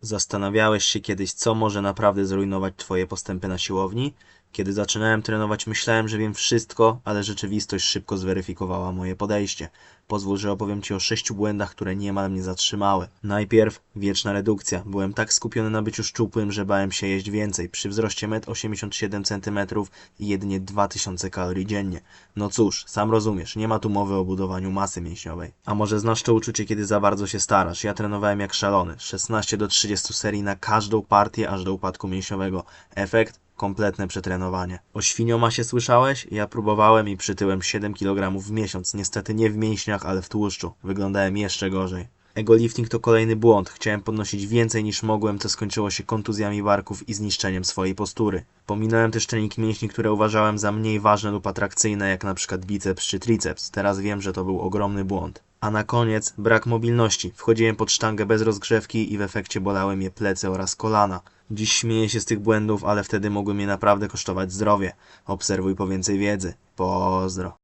Zastanawiałeś się kiedyś, co może naprawdę zrujnować Twoje postępy na siłowni? Kiedy zaczynałem trenować, myślałem, że wiem wszystko, ale rzeczywistość szybko zweryfikowała moje podejście. Pozwól, że opowiem Ci o sześciu błędach, które niemal mnie zatrzymały. Najpierw wieczna redukcja. Byłem tak skupiony na byciu szczupłym, że bałem się jeść więcej. Przy wzroście 1,87 cm i jedynie 2000 kalorii dziennie. No cóż, sam rozumiesz, nie ma tu mowy o budowaniu masy mięśniowej. A może znasz to uczucie, kiedy za bardzo się starasz? Ja trenowałem jak szalony. 16 do 30 serii na każdą partię, aż do upadku mięśniowego. Efekt? Kompletne przetrenowanie. O świniomasie słyszałeś? Ja próbowałem i przytyłem 7 kg w miesiąc. Niestety nie w mięśniach, ale w tłuszczu. Wyglądałem jeszcze gorzej. Egolifting to kolejny błąd. Chciałem podnosić więcej niż mogłem, co skończyło się kontuzjami barków i zniszczeniem swojej postury. Pominąłem też treningi mięśni, które uważałem za mniej ważne lub atrakcyjne, jak na przykład biceps czy triceps. Teraz wiem, że to był ogromny błąd. A na koniec brak mobilności. Wchodziłem pod sztangę bez rozgrzewki i w efekcie bolały mnie plecy oraz kolana. Dziś śmieję się z tych błędów, ale wtedy mogły mnie naprawdę kosztować zdrowie. Obserwuj po więcej wiedzy. Pozdro.